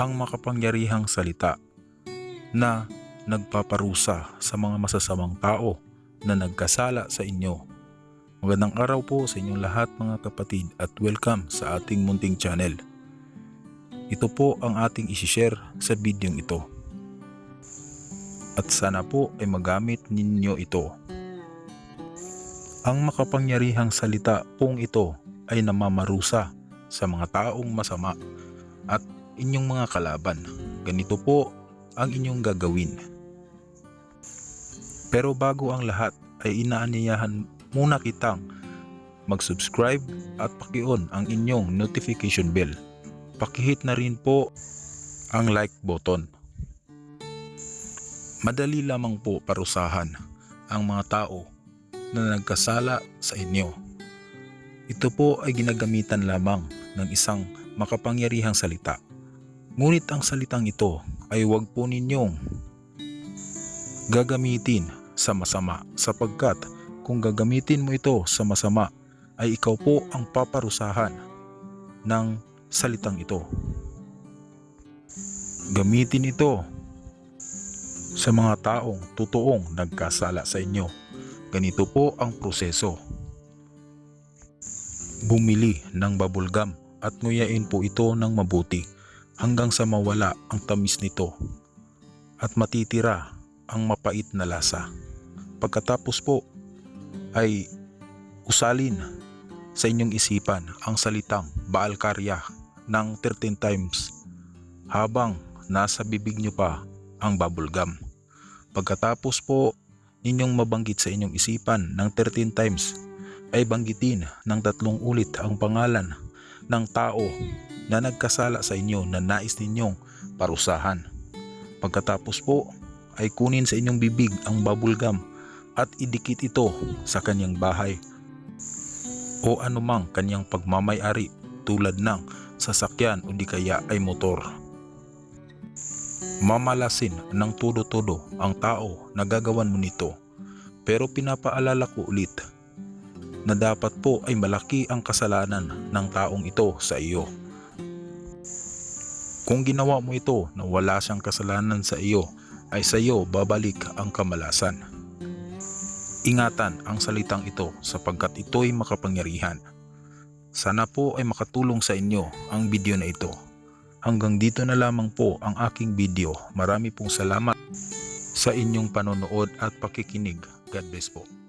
ang makapangyarihang salita na nagpaparusa sa mga masasamang tao na nagkasala sa inyo. Magandang araw po sa inyong lahat mga kapatid at welcome sa ating munting channel. Ito po ang ating isishare sa bidyong ito. At sana po ay magamit ninyo ito. Ang makapangyarihang salita pong ito ay namamarusa sa mga taong masama at inyong mga kalaban. Ganito po ang inyong gagawin. Pero bago ang lahat ay inaanyayahan muna kitang mag-subscribe at paki-on ang inyong notification bell. Pakihit na rin po ang like button. Madali lamang po parusahan ang mga tao na nagkasala sa inyo. Ito po ay ginagamitan lamang ng isang makapangyarihang salita. Ngunit ang salitang ito ay huwag po ninyong gagamitin sa masama sapagkat kung gagamitin mo ito sa masama ay ikaw po ang paparusahan ng salitang ito. Gamitin ito sa mga taong totoong nagkasala sa inyo. Ganito po ang proseso. Bumili ng bubblegum at nguyain po ito ng mabuti hanggang sa mawala ang tamis nito at matitira ang mapait na lasa. Pagkatapos po ay usalin sa inyong isipan ang salitang Baal Karya ng 13 times habang nasa bibig nyo pa ang bubblegum. Pagkatapos po ninyong mabanggit sa inyong isipan ng 13 times ay banggitin ng tatlong ulit ang pangalan ng tao na nagkasala sa inyo na nais ninyong parusahan. Pagkatapos po ay kunin sa inyong bibig ang bubblegum at idikit ito sa kanyang bahay o anumang kanyang pagmamayari tulad ng sasakyan o di kaya ay motor. Mamalasin ng todo-todo ang tao na gagawan mo nito pero pinapaalala ko ulit na dapat po ay malaki ang kasalanan ng taong ito sa iyo. Kung ginawa mo ito na wala siyang kasalanan sa iyo, ay sa iyo babalik ang kamalasan. Ingatan ang salitang ito sapagkat ito'y makapangyarihan. Sana po ay makatulong sa inyo ang video na ito. Hanggang dito na lamang po ang aking video. Marami pong salamat sa inyong panonood at pakikinig. God bless po.